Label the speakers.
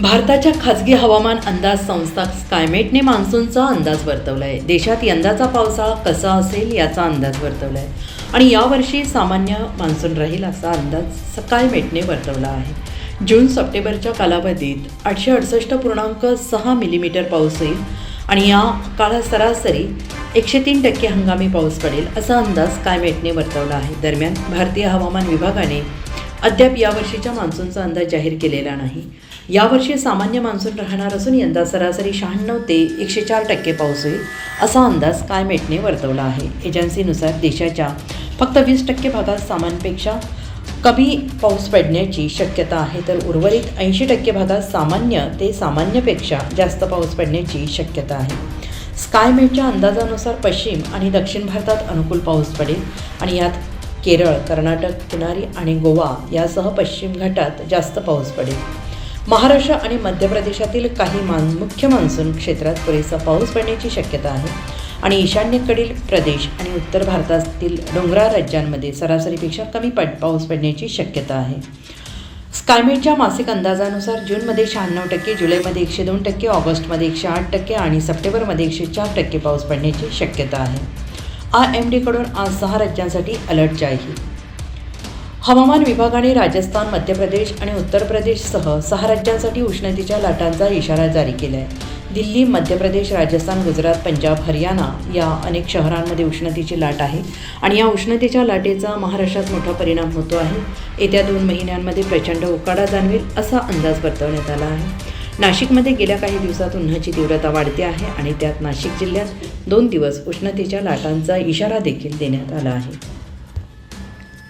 Speaker 1: भारताच्या खाजगी हवामान अंदाज संस्था स्कायमेटने मान्सूनचा अंदाज वर्तवला आहे देशात यंदाचा पावसाळा कसा असेल याचा अंदाज वर्तवला आहे आणि यावर्षी सामान्य मान्सून राहील असा अंदाज स्कायमेटने वर्तवला आहे. जून सप्टेंबरच्या कालावधीत आठशे अडुसष्ट पूर्णांक सहा मिलीमीटर पाऊस होईल आणि या काळात सरासरी एकशे तीन टक्के हंगामी पाऊस पडेल असा अंदाज स्कायमेटने वर्तवला आहे. दरम्यान भारतीय हवामान विभागाने अद्याप यावर्षीच्या मान्सूनचा अंदाज जाहीर केलेला नाही. यावर्षी सामान्य मान्सून राहणार असून यंदा सरासरी शहाण्णव ते एकशे चार टक्के पाऊस होईल असा अंदाज स्कायमेटने वर्तवला आहे. एजन्सीनुसार देशाच्या फक्त वीस टक्के भागात सामान्यपेक्षा कमी पाऊस पडण्याची शक्यता आहे तर उर्वरित ऐंशी टक्के भागात सामान्य ते सामान्यपेक्षा जास्त पाऊस पडण्याची शक्यता आहे. स्कायमेटच्या अंदाजानुसार पश्चिम आणि दक्षिण भारतात अनुकूल पाऊस पडेल आणि यात केरळ कर्नाटक किनारी आणि गोवा यासह पश्चिम घाटात जास्त पाऊस पडेल. महाराष्ट्र आणि मध्य प्रदेशातील काही मान मुख्य मान्सून क्षेत्रात पुरेसा पाऊस पडण्याची शक्यता आहे. आणि ईशान्येकडील प्रदेश आणि उत्तर भारतातील डोंगराळ राज्यांमध्ये सरासरीपेक्षा कमी पड पाऊस पडण्याची शक्यता आहे. स्कायमेटच्या मासिक अंदाजानुसार जूनमध्ये शहाण्णव टक्के जुलैमध्ये एकशे दोन टक्के ऑगस्टमध्ये एकशे आठ टक्के आणि सप्टेंबरमध्ये एकशे चार टक्के पाऊस पडण्याची शक्यता आहे. आय एम डीकडून आज सहा राज्यांसाठी अलर्ट जाहीर हवामान विभागाने राजस्थान मध्य प्रदेश आणि उत्तर प्रदेशसह सहा राज्यांसाठी उष्णतेच्या लाटांचा इशारा जारी केला आहे दिल्ली मध्य प्रदेश राजस्थान गुजरात पंजाब हरियाणा या अनेक शहरांमध्ये उष्णतेची लाट आहे आणि या उष्णतेच्या लाटेचा महाराष्ट्रात मोठा परिणाम होतो आहे. येत्या दोन महिन्यांमध्ये प्रचंड उकाडा जाणवेल असा अंदाज वर्तवण्यात आला आहे. नाशिकमध्ये गेल्या काही दिवसात उन्हाची तीव्रता वाढते आहे आणि त्यात नाशिक जिल्ह्यात दोन दिवस उष्णतेच्या लाटांचा इशारा देखील देण्यात आला आहे.